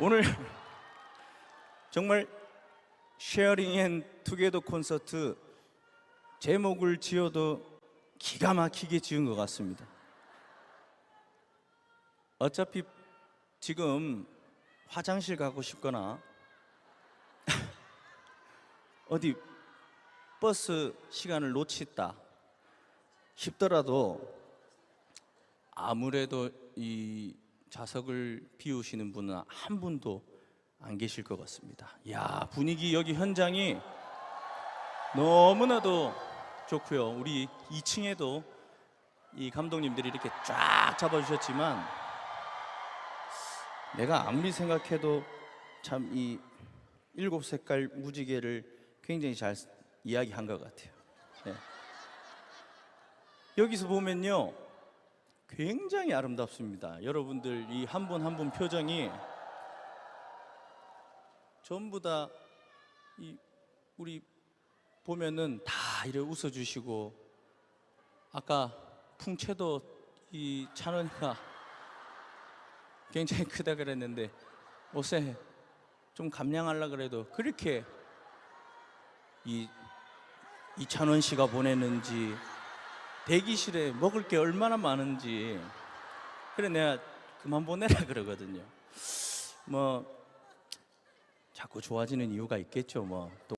오늘 정말 쉐어링 앤 투게더 콘서트 제목을 지어도 기가 막히게 지은 것 같습니다. 어차피 지금 화장실 가고 싶거나 어디 버스 시간을 놓쳤다 싶더라도 아무래도 이 좌석을 비우시는 분은 한 분도 안 계실 것 같습니다. 야 분위기 여기 현장이 너무나도 좋고요. 우리 2층에도 이 감독님들이 이렇게 쫙 잡아주셨지만 내가 아무리 생각해도 참 이 일곱 색깔 무지개를 굉장히 잘 이야기한 것 같아요. 네. 여기서 보면요. 굉장히 아름답습니다. 여러분들 이 한 분 한 분 표정이 전부 다이 우리 보면은 다 이래 웃어 주시고 아까 풍채도 이 찬원이가 굉장히 크다 그랬는데 옷에 좀 감량하려 그래도 그렇게 이 이찬원 씨가 보내는지 대기실에 먹을 게 얼마나 많은지 그래 내가 그만 보내라 그러거든요. 뭐 자꾸 좋아지는 이유가 있겠죠. 뭐 또